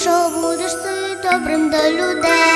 Що будеш ти добрим до людей.